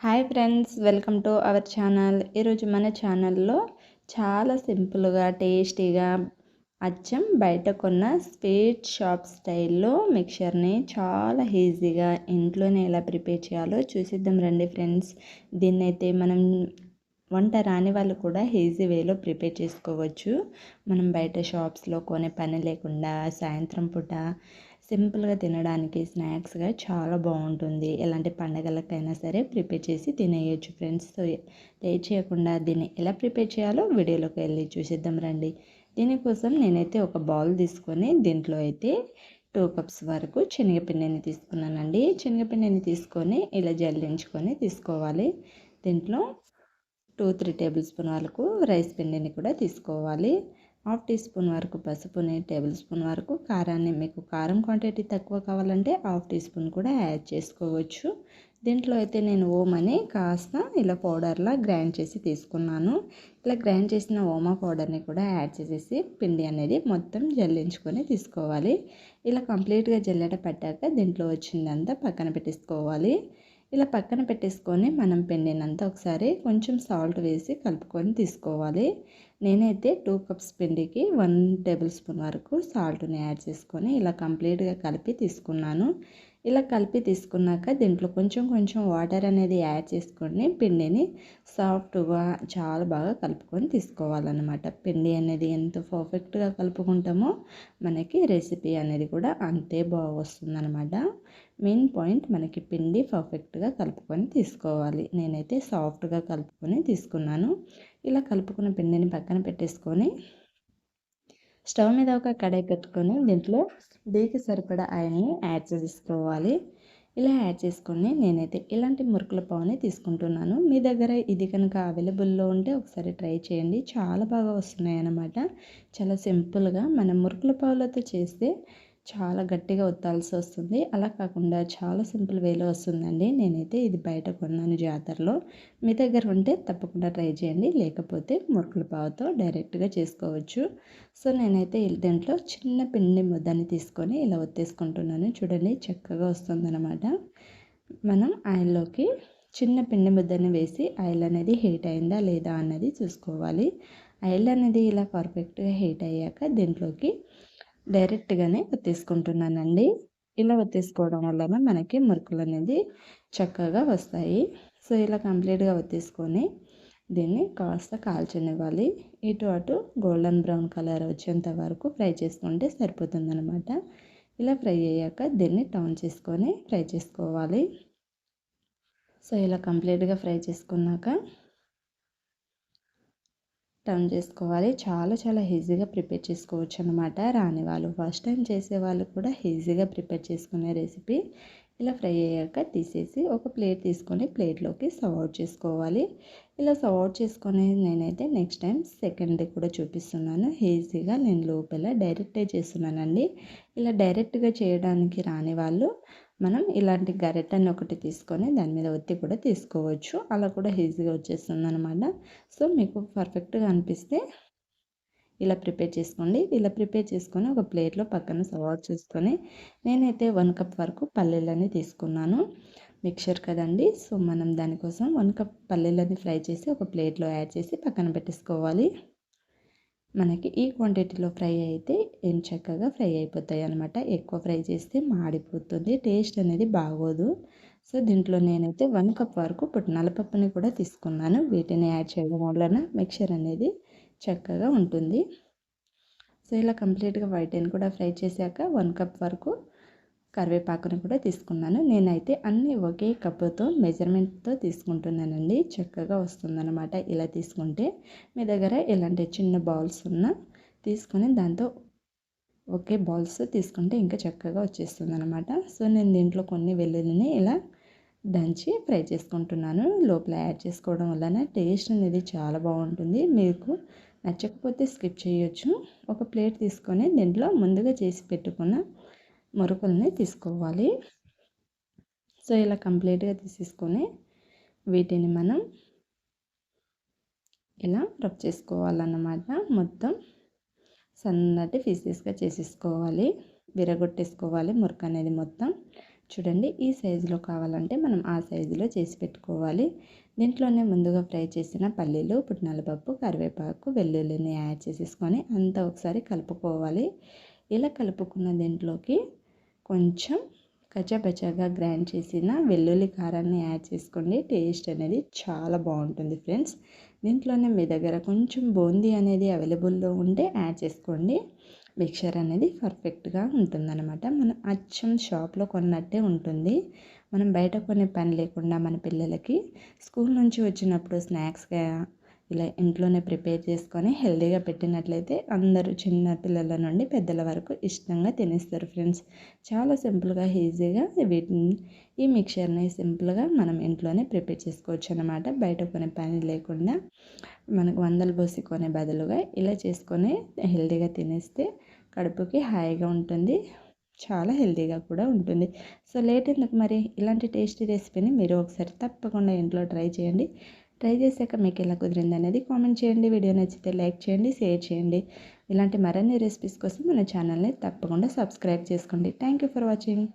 Hi friends welcome to our channel. ఈరోజు మన ఛానల్లో చాలా సింపుల్గా టేస్టీగా అచ్చం బయట కొన్న స్వీట్ షాప్ స్టైల్లో మిక్చర్ని చాలా ఈజీగా ఇంట్లోనే ఎలా ప్రిపేర్ చేయాలో చూసిద్దాం రండి ఫ్రెండ్స్. దీన్నైతే మనం వంట రాని వాళ్ళు కూడా ఈజీ వేలో ప్రిపేర్ చేసుకోవచ్చు. మనం బయట షాప్స్లో కొనే పని లేకుండా సాయంత్రం పూట సింపుల్గా తినడానికి స్నాక్స్గా చాలా బాగుంటుంది. ఎలాంటి పండగలకైనా సరే ప్రిపేర్ చేసి తినేయచ్చు ఫ్రెండ్స్. లేట్ చేయకుండా దీన్ని ఎలా ప్రిపేర్ చేయాలో వీడియోలోకి వెళ్ళి చూసిద్దాం రండి. దీనికోసం నేనైతే ఒక బౌల్ తీసుకొని దీంట్లో అయితే టూ కప్స్ వరకు శనగపిండిని తీసుకున్నానండి. శనగపిండిని తీసుకొని ఇలా జల్లించుకొని తీసుకోవాలి. దీంట్లో టూ త్రీ టేబుల్ స్పూన్ వరకు రైస్ పిండిని కూడా తీసుకోవాలి. హాఫ్ టీ స్పూన్ వరకు పసుపుని టేబుల్ స్పూన్ వరకు కారాన్ని మీకు కారం క్వాంటిటీ తక్కువ కావాలంటే హాఫ్ టీ స్పూన్ కూడా యాడ్ చేసుకోవచ్చు. దీంట్లో అయితే నేను ఓమని కాస్త ఇలా పౌడర్లా గ్రైండ్ చేసి తీసుకున్నాను. ఇలా గ్రైండ్ చేసిన ఓమా పౌడర్ని కూడా యాడ్ చేసేసి పిండి అనేది మొత్తం జల్లించుకొని తీసుకోవాలి. ఇలా కంప్లీట్గా జల్లెట పట్టాక దీంట్లో వచ్చిందంతా పక్కన పెట్టేసుకోవాలి. ఇలా పక్కన పెట్టేసుకొని మనం పిండినంత ఒకసారి కొంచెం సాల్ట్ వేసి కలుపుకొని తీసుకోవాలి. నేనైతే టూ కప్స్ పిండికి వన్ టేబుల్ స్పూన్ వరకు సాల్ట్ని యాడ్ చేసుకొని ఇలా కంప్లీట్గా కలిపి తీసుకున్నాను. ఇలా కలిపి తీసుకున్నాక దీంట్లో కొంచెం కొంచెం వాటర్ అనేది యాడ్ చేసుకొని పిండిని సాఫ్ట్గా చాలా బాగా కలుపుకొని తీసుకోవాలన్నమాట. పిండి అనేది ఎంత పర్ఫెక్ట్గా కలుపుకుంటామో మనకి రెసిపీ అనేది కూడా అంతే బాగా వస్తుందన్నమాట. మెయిన్ పాయింట్ మనకి పిండి పర్ఫెక్ట్గా కలుపుకొని తీసుకోవాలి. నేనైతే సాఫ్ట్గా కలుపుకొని తీసుకున్నాను. ఇలా కలుపుకున్న పిండిని పక్కన పెట్టేసుకొని స్టవ్ మీద ఒక కడాయి పెట్టుకొని దీంట్లో డీకి సరిపడా ఆయిల్ని యాడ్ చేసుకోవాలి. ఇలా యాడ్ చేసుకొని నేనైతే ఇలాంటి మురుకుల పావుని తీసుకుంటున్నాను. మీ దగ్గర ఇది కనుక అవైలబుల్లో ఉంటే ఒకసారి ట్రై చేయండి. చాలా బాగా వస్తున్నాయి అన్నమాట చాలా సింపుల్గా మనం మురుకుల పావులతో చేస్తే చాలా గట్టిగా ఒత్తాల్సి వస్తుంది. అలా కాకుండా చాలా సింపుల్ వేలో వస్తుందండి. నేనైతే ఇది బయట కొన్నాను జాతరలో. మీ దగ్గర ఉంటే తప్పకుండా ట్రై చేయండి. లేకపోతే మురుకుల పావుతో డైరెక్ట్గా చేసుకోవచ్చు. సో నేనైతే దీంట్లో చిన్న పిండి ముద్దని తీసుకొని ఇలా ఒత్తేసుకుంటున్నాను. చూడండి చక్కగా వస్తుందన్నమాట. మనం ఆయిల్లోకి చిన్న పిండి ముద్దని వేసి ఆయిల్ అనేది హీట్ అయిందా లేదా అన్నది చూసుకోవాలి. ఆయిల్ అనేది ఇలా పర్ఫెక్ట్గా హీట్ అయ్యాక దీంట్లోకి డైరెక్ట్గానే ఒత్తేసుకుంటున్నానండి ఇలా ఒత్తేసుకోవడం వలన మనకి మురుకులు అనేది చక్కగా వస్తాయి. సో ఇలా కంప్లీట్గా ఒత్తేసుకొని దీన్ని కాస్త కాల్చనివ్వాలి. ఇటు అటు గోల్డెన్ బ్రౌన్ కలర్ వచ్చేంత వరకు ఫ్రై చేసుకుంటే సరిపోతుందనమాట ఇలా ఫ్రై అయ్యాక దీన్ని టౌన్ చేసుకొని ఫ్రై చేసుకోవాలి. సో ఇలా కంప్లీట్గా ఫ్రై చేసుకున్నాక టర్న్ చేసుకోవాలి. చాలా చాలా ఈజీగా ప్రిపేర్ చేసుకోవచ్చు అనమాట రాని వాళ్ళు ఫస్ట్ టైం చేసే వాళ్ళు కూడా ఈజీగా ప్రిపేర్ చేసుకునే రెసిపీ ఇలా ఫ్రై అయ్యాక తీసేసి ఒక ప్లేట్ తీసుకొని ప్లేట్లోకి సర్వ్ అవుట్ చేసుకోవాలి. ఇలా సర్వ్ అవుట్ చేసుకొని నేనైతే నెక్స్ట్ టైం సెకండ్ కూడా చూపిస్తున్నాను. ఈజీగా నేను లోపల డైరెక్టే చేస్తున్నానండి. ఇలా డైరెక్ట్గా చేయడానికి రాని వాళ్ళు మనం ఇలాంటి గరెటని ఒకటి తీసుకొని దాని మీద ఒత్తి కూడా తీసుకోవచ్చు. అలా కూడా ఈజీగా వచ్చేస్తుంది అనమాట సో మీకు పర్ఫెక్ట్గా అనిపిస్తే ఇలా ప్రిపేర్ చేసుకోండి. ఇలా ప్రిపేర్ చేసుకొని ఒక ప్లేట్లో పక్కన సర్వ్ చేసుకొని నేనైతే వన్ కప్ వరకు పల్లీలని తీసుకున్నాను. మిక్చర్ కదండి. సో మనం దానికోసం వన్ కప్ పల్లీలని ఫ్రై చేసి ఒక ప్లేట్లో యాడ్ చేసి పక్కన పెట్టేసుకోవాలి. మనకి ఈ క్వాంటిటీలో ఫ్రై అయితే ఏం చక్కగా ఫ్రై అయిపోతాయి అనమాట ఎక్కువ ఫ్రై చేస్తే మాడిపోతుంది టేస్ట్ అనేది బాగోదు. సో దీంట్లో నేనైతే వన్ కప్ వరకు పుట్నాల పప్పుని కూడా తీసుకున్నాను. వీటిని యాడ్ చేయడం వలన మిక్చర్ అనేది చక్కగా ఉంటుంది. సో ఇలా కంప్లీట్గా వైట్ కూడా ఫ్రై చేశాక వన్ కప్ వరకు కరివేపాకుని కూడా తీసుకున్నాను. నేనైతే అన్నీ ఒకే కప్పుతో మెజర్మెంట్తో తీసుకుంటున్నానండి. చక్కగా వస్తుందన్నమాట ఇలా తీసుకుంటే. మీ దగ్గర ఇలాంటి చిన్న బౌల్స్ ఉన్న తీసుకొని దాంతో ఒకే బౌల్స్ తీసుకుంటే ఇంకా చక్కగా వచ్చేస్తుంది అనమాట సో నేను దీంట్లో కొన్ని వెల్లుల్లిని ఇలా దంచి ఫ్రై చేసుకుంటున్నాను. లోపల యాడ్ చేసుకోవడం వలన టేస్ట్ అనేది చాలా బాగుంటుంది. మీకు నచ్చకపోతే స్కిప్ చేయొచ్చు. ఒక ప్లేట్ తీసుకొని దీంట్లో ముందుగా చేసి పెట్టుకున్న మురుకుల్ని తీసుకోవాలి. సో ఇలా కంప్లీట్గా తీసేసుకొని వీటిని మనం ఇలా రబ్ చేసుకోవాలన్నమాట. మొత్తం సన్నటి పీసెస్గా చేసేసుకోవాలి. విరగొట్టేసుకోవాలి మురుకు అనేది మొత్తం. చూడండి ఈ సైజులో కావాలంటే మనం ఆ సైజులో చేసి పెట్టుకోవాలి. దీంట్లోనే ముందుగా ఫ్రై చేసిన పల్లీలు పుట్నాలపప్పు కరివేపాకు వెల్లుల్లిని యాడ్ చేసేసుకొని అంతా ఒకసారి కలుపుకోవాలి. ఇలా కలుపుకున్న దీంట్లోకి కొంచెం కచ్చాపచ్చాగా గ్రైండ్ చేసిన వెల్లుల్లి కారాన్ని యాడ్ చేసుకోండి. టేస్ట్ అనేది చాలా బాగుంటుంది ఫ్రెండ్స్. దీంట్లోనే మీ దగ్గర కొంచెం బూందీ అనేది అవైలబుల్లో ఉంటే యాడ్ చేసుకోండి. మిక్చర్ అనేది పర్ఫెక్ట్గా ఉంటుందన్నమాట. మనం అచ్చం షాప్లో కొన్నట్టే ఉంటుంది. మనం బయట కొనే పని లేకుండా మన పిల్లలకి స్కూల్ నుంచి వచ్చినప్పుడు స్నాక్స్గా ఇలా ఇంట్లోనే ప్రిపేర్ చేసుకొని హెల్దీగా పెట్టినట్లయితే అందరూ చిన్న పిల్లల నుండి పెద్దల వరకు ఇష్టంగా తినేస్తారు ఫ్రెండ్స్. చాలా సింపుల్గా ఈజీగా వీటిని ఈ మిక్చర్ని సింపుల్గా మనం ఇంట్లోనే ప్రిపేర్ చేసుకోవచ్చు అనమాట బయట కొనే పని లేకుండా మనకు వందలు పోసి కొనే బదులుగా ఇలా చేసుకొని హెల్దీగా తినేస్తే కడుపుకి హాయిగా ఉంటుంది చాలా హెల్తీగా కూడా ఉంటుంది. సో లేట్ ఎందుకు మరి? ఇలాంటి టేస్టీ రెసిపీని మీరు ఒకసారి తప్పకుండా ఇంట్లో ట్రై చేయండి. ట్రై చేశాక మీకు ఎలా కుదిరింది అనేది కామెంట్ చేయండి. వీడియో నచ్చితే లైక్ చేయండి షేర్ చేయండి. ఇలాంటి మరిన్ని రెసిపీస్ కోసం మన ఛానల్ని తప్పకుండా సబ్స్క్రైబ్ చేసుకోండి. Thank you for watching.